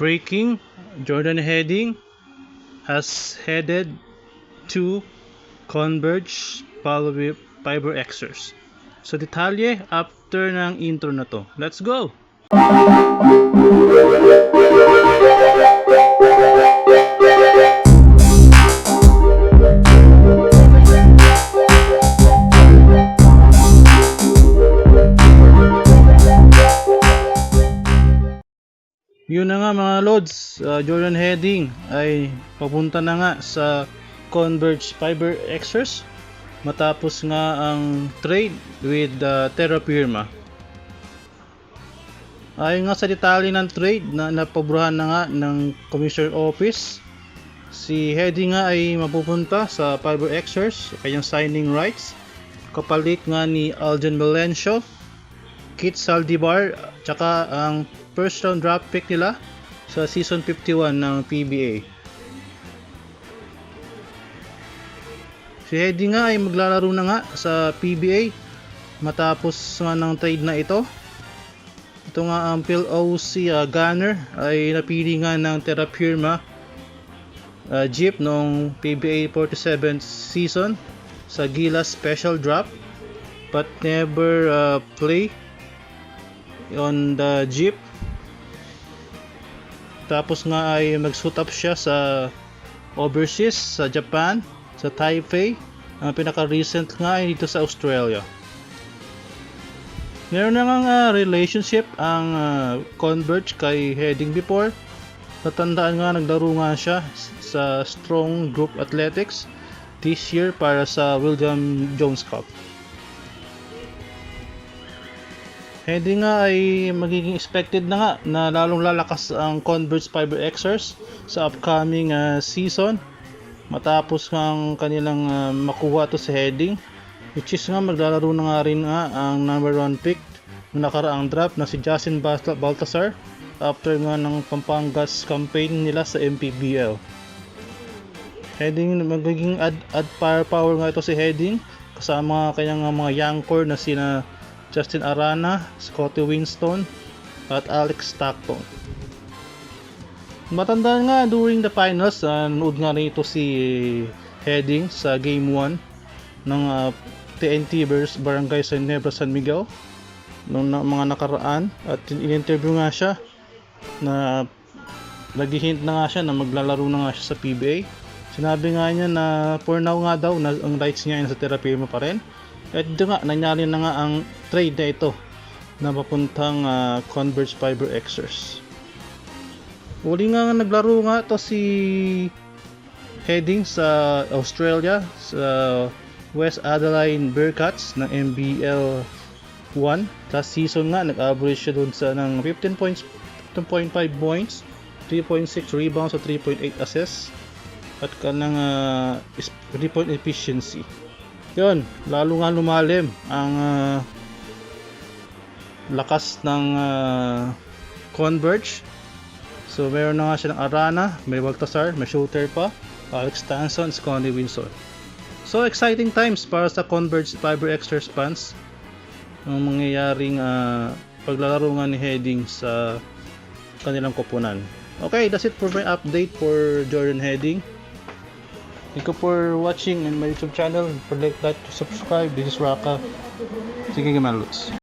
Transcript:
breaking Jordan Heading has headed to Converge Fiber Xers. So detalye after ng intro na to. Let's go! Yun na nga mga lods, uh, Jordan Heading ay papunta na nga sa Converge Fiber Xers matapos nga ang trade with uh, Terra Firma. Ayon nga sa detalye ng trade na napabruhan na nga ng Commissioner Office, si Heading nga ay mapupunta sa Fiber Xers, kanyang signing rights, kapalit nga ni Alden Melencio, Kit Saldivar, tsaka ang first round draft pick nila sa season 51 ng PBA. Si Heady nga ay maglalaro na nga sa PBA matapos nga ng trade na ito. Ito nga ang Phil OC uh, Gunner ay napili nga ng Terra Firma uh, Jeep noong PBA 47 season sa Gila Special Drop but never uh, play on the Jeep tapos nga ay mag-suit up siya sa overseas sa Japan, sa Taipei. Ang pinaka-recent nga ay dito sa Australia. Meron na nga uh, relationship ang uh, Converge kay Heading before. Natandaan nga naglaro nga siya sa Strong Group Athletics this year para sa William Jones Cup. Hindi nga ay magiging expected na nga na lalong lalakas ang Converge Fiber Xers sa upcoming uh, season matapos ng kanilang uh, makuha to sa heading which is nga maglalaro na nga rin nga ang number 1 pick ng nakaraang draft na si Justin Bal- Baltasar after nga ng Pampangas campaign nila sa MPBL. Heading magiging add, add firepower nga ito si Heading kasama kanyang mga young core na sina Justin Arana, Scotty Winston, at Alex Stockton. Matanda nga during the finals, uh, nanood nga rito si Heading sa Game 1 ng uh, TNT vs Barangay San Nebra San Miguel noong na, mga nakaraan at in-interview nga siya na naghihint na nga siya na maglalaro na nga siya sa PBA. Sinabi nga niya na for now nga daw na ang rights niya ay nasa therapy mo pa rin at ito nga, nangyari na nga ang trade na ito na papuntang uh, Converge Fiber Xers. Uli nga naglaro nga to si Heading sa Australia sa West Adelaide Bearcats ng MBL 1. Last season nga, nag-average siya dun sa ng 15 points, 15.5 points, 3.6 rebounds at 3.8 assists at kanang uh, 3 point efficiency yun, lalo nga lumalim ang uh, lakas ng uh, Converge. So meron na nga siya ng Arana, may Baltasar, may shooter pa, Alex Stanson, Scotty Winston. So exciting times para sa Converge Fiber Extra fans ang mangyayaring uh, paglalaro nga ni Heading sa kanilang koponan. Okay, that's it for my update for Jordan Heading. Thank you for watching in my YouTube channel. Don't forget to subscribe. This is Raka. Sige, Gemaluts.